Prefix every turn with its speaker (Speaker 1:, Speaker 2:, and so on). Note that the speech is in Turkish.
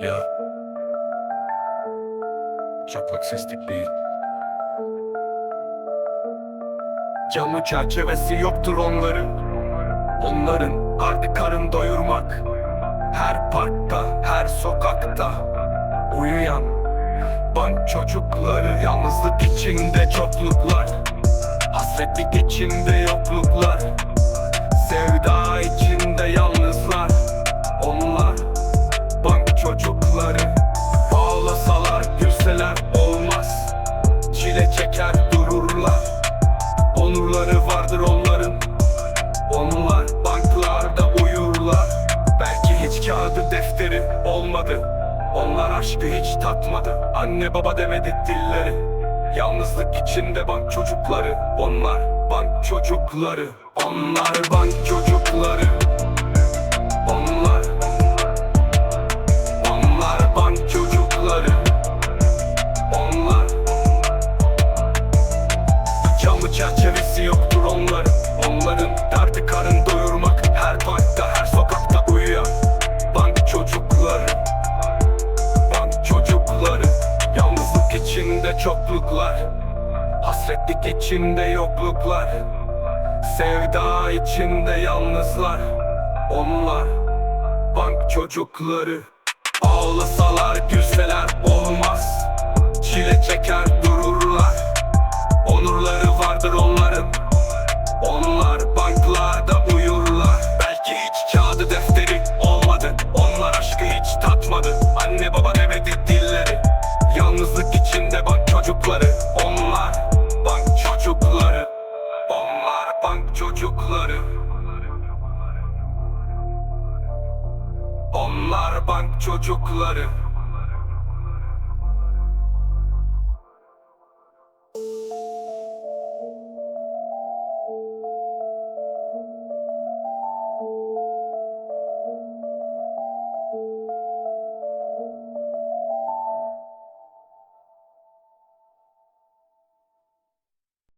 Speaker 1: Ya. Çaplak seslik değil. Camı çerçevesi yoktur onların. Onların ardı karın doyurmak. Her parkta, her sokakta uyuyan bank çocukları yalnızlık içinde çokluklar. Hasretlik içinde yokluklar. Gülseler olmaz. Çile çeker dururlar. Onurları vardır onların. Onlar banklarda uyurlar. Belki hiç kağıdı defteri olmadı. Onlar aşkı hiç tatmadı. Anne baba demedi dilleri. Yalnızlık içinde bank çocukları. Onlar bank çocukları. Onlar bank çocukları çerçevesi yoktur onların. Onların derdi karın doyurmak. Her parkta her sokakta uyuyan Bank çocukları. Bank çocukları. Yalnızlık içinde çokluklar. Hasretlik içinde yokluklar. Sevda içinde yalnızlar. Onlar bank çocukları. Ağlasalar gülseler vardır onların. Onlar banklarda uyurlar. Belki hiç kağıdı defteri olmadı. Onlar aşkı hiç tatmadı. Anne baba demedi dilleri. Yalnızlık içinde bank çocukları. Onlar bank çocukları. Onlar bank çocukları. Onlar bank çocukları